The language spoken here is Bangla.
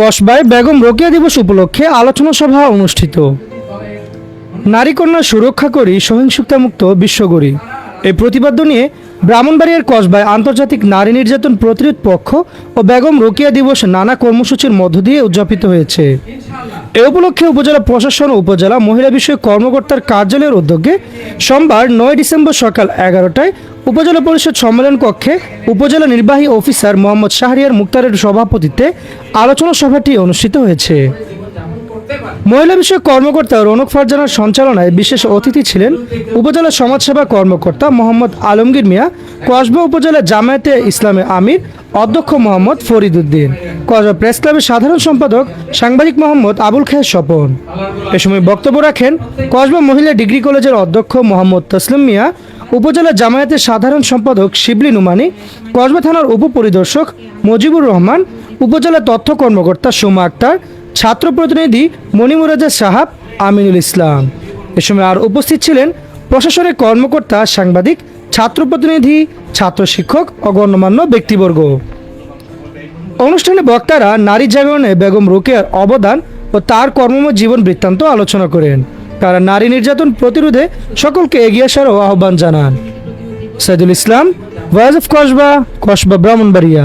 কসবায় বেগম রোকেয়া দিবস উপলক্ষে আলোচনা সভা অনুষ্ঠিত। নারী কন্যা সুরক্ষা করি সহিংসতামুক্ত বিশ্বগড়ি এই প্রতিপাদ্য নিয়ে ব্রাহ্মণবাড়িয়ার কসবায় আন্তর্জাতিক নারী নির্যাতন প্রতিরোধ পক্ষ ও বেগম রোকেয়া দিবস নানা কর্মসূচির মধ্য দিয়ে উদযাপিত হয়েছে। এ উপলক্ষে উপজেলা প্রশাসন উপজেলা মহিলা বিষয়ক কর্মকর্তার কার্যালয়ের উদ্যোগে সোমবার নয় ডিসেম্বর সকাল এগারোটায় উপজেলা পরিষদ সম্মেলন কক্ষে উপজেলা নির্বাহী অফিসার মোহাম্মদ শাহরিয়ার মুক্তারের সভাপতিত্বে আলোচনা সভাটি অনুষ্ঠিত হয়েছে। মহিলা বিষয়ক কর্মকর্তা রনক ফারজানার সঞ্চালনায় বিশেষ অতিথি ছিলেন উপজেলা সমাজসেবা কর্মকর্তা মোহাম্মদ আলমগীর মিয়া কসবা উপজেলা জামায়াতে ইসলামে আমির অধ্যক্ষ মোহাম্মদ ফরিদ উদ্দিন কসবা প্রেস ক্লাবের সাধারণ সম্পাদক সাংবাদিক মোহাম্মদ আবুল খায়ের স্বপন। এ সময় বক্তব্য রাখেন কসবা মহিলা ডিগ্রি কলেজের অধ্যক্ষ মোহাম্মদ তসলিম মিয়া, উপজেলা জামায়াতের সাধারণ সম্পাদক শিবলি নুমানি, কসবা থানার উপপরিদর্শক মজিবুর রহমান, উপজেলা তথ্য কর্মকর্তা সোমা আক্তার, ছাত্র প্রতিনিধি মনিমুরাজা সাহাব, আমিনুল ইসলাম। এ সময় আর উপস্থিত ছিলেন প্রশাসনের কর্মকর্তা সাংবাদিক ছাত্র প্রতিনিধি ছাত্র শিক্ষক ও গণ্যমান্য ব্যক্তিবর্গ। অনুষ্ঠানে বক্তারা নারী জাগরণে বেগম রোকেয়ার অবদান ও তার কর্মময় জীবন বৃত্তান্ত আলোচনা করেন। তারা নারী নির্যাতন প্রতিরোধে সকলকে এগিয়ে আসারও আহ্বান জানান। Saidul Islam voice of Kasba Kasba Brahmanbaria